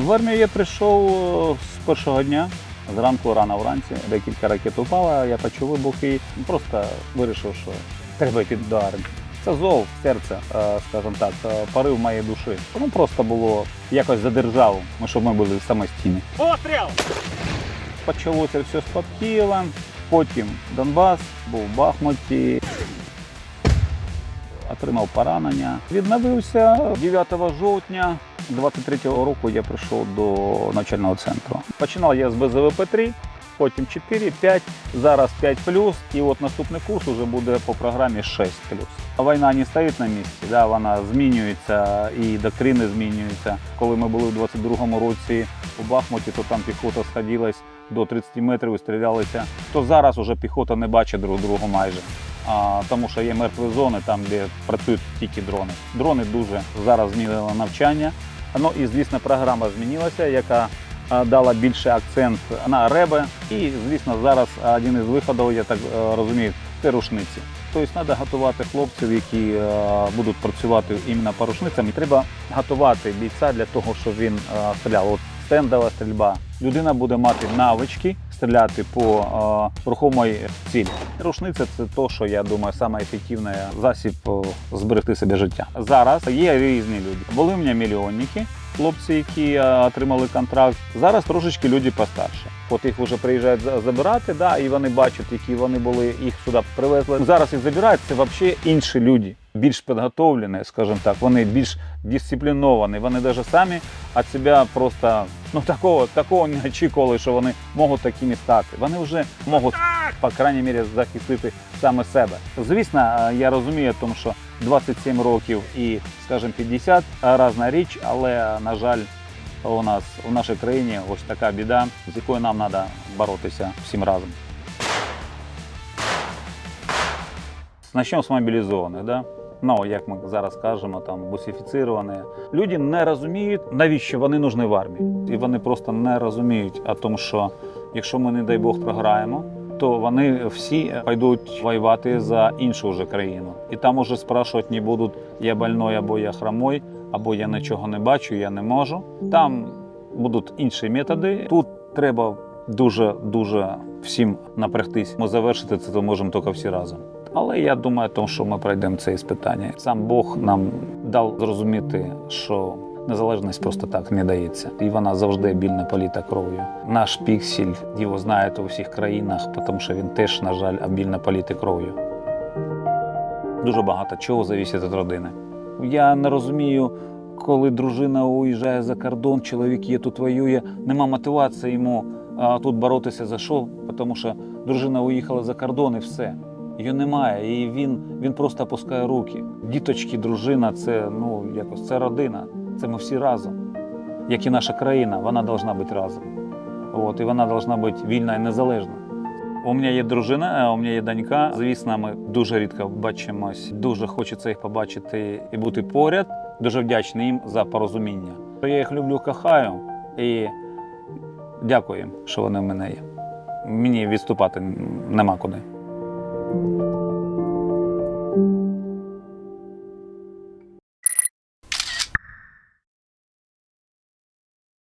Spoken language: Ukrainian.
В армію я прийшов е, з першого дня. Зранку рано вранці декілька ракет упало, я почув вибух і просто вирішив, що треба йти до армії. Це зов серця, е, скажімо так, е, порив моєї душі. Тому просто було якось за державу, ну, щоб ми були самостійні. Постріл! Почалося все з-під Києва, потім Донбас, був в Бахмуті, отримав поранення. Відновився 9 жовтня 23-го року я прийшов до навчального центру. Починав я з БЗВП-3, потім 4, 5, зараз 5 і от наступний курс вже буде по програмі 6 Війна не стоїть на місці, да, вона змінюється і доктрини змінюються. Коли ми були в 22-му році у Бахмуті, то там піхота сходилась до 30 метрів і стрілялися. То зараз уже піхота не бачить друг друга майже. А, тому що є мертві зони, там, де працюють тільки дрони. Дрони дуже зараз змінили навчання. Ну і звісно, програма змінилася, яка дала більше акцент на реби. І, звісно, зараз один із виходів, я так е, розумію, це рушниці. Тобто треба готувати хлопців, які е, будуть працювати іменно по рушницям. І треба готувати бійця для того, щоб він е, стріляв. От стендова стрільба. Людина буде мати навички стріляти по е, рухомій цілі. Рушниця це то, що я думаю, саме ефективний засіб е, зберегти собі життя. Зараз є різні люди. Були мене мільйонники, хлопці, які е, отримали контракт. Зараз трошечки люди постарше. От їх вже приїжджають забирати, да, і вони бачать, які вони були, їх сюди привезли. Зараз їх забирають, це взагалі інші люди, більш підготовлені, скажімо так, вони більш дисципліновані, вони навіть самі від себе просто ну такого, такого не очікували, що вони можуть такими стати. Вони вже можуть, по крайній мірі, захистити саме себе. Звісно, е, я розумію, тому що 27 років і, скажімо, 50 різна річ, але на жаль. У нас в нашій країні ось така біда, з якою нам треба боротися всім разом. Начнемо з мобілізованих, да? Ну, як ми зараз кажемо, там бусифіціровані. Люди не розуміють, навіщо вони нужні в армії. І вони просто не розуміють, о тому, що якщо ми, не дай Бог, програємо, то вони всі пойдуть воювати за іншу вже країну. І там уже спрашувати не будуть, я больной або я хромой, або я нічого не бачу, я не можу. Там будуть інші методи. Тут треба дуже дуже всім напрягтись. Ми завершити це то можемо тільки всі разом. Але я думаю, що ми пройдемо це іспитання. Сам Бог нам дав зрозуміти, що незалежність просто так не дається, і вона завжди більно політа кров'ю. Наш піксель його знають у всіх країнах, тому що він теж, на жаль, обільно політи кров'ю. Дуже багато чого залежить від родини. Я не розумію, коли дружина уїжджає за кордон, чоловік є тут воює, нема мотивації йому а, тут боротися за що, тому що дружина уїхала за кордон і все. Її немає, і він, він просто опускає руки. Діточки, дружина це ну якось це родина. Це ми всі разом. Як і наша країна, вона повинна бути разом. От, і вона повинна бути вільна і незалежна. У мене є дружина, а у мене є донька. Звісно, ми дуже рідко бачимось. Дуже хочеться їх побачити і бути поряд. Дуже вдячний їм за порозуміння. Я їх люблю, кохаю і дякую їм, що вони в мене є. Мені відступати нема куди. you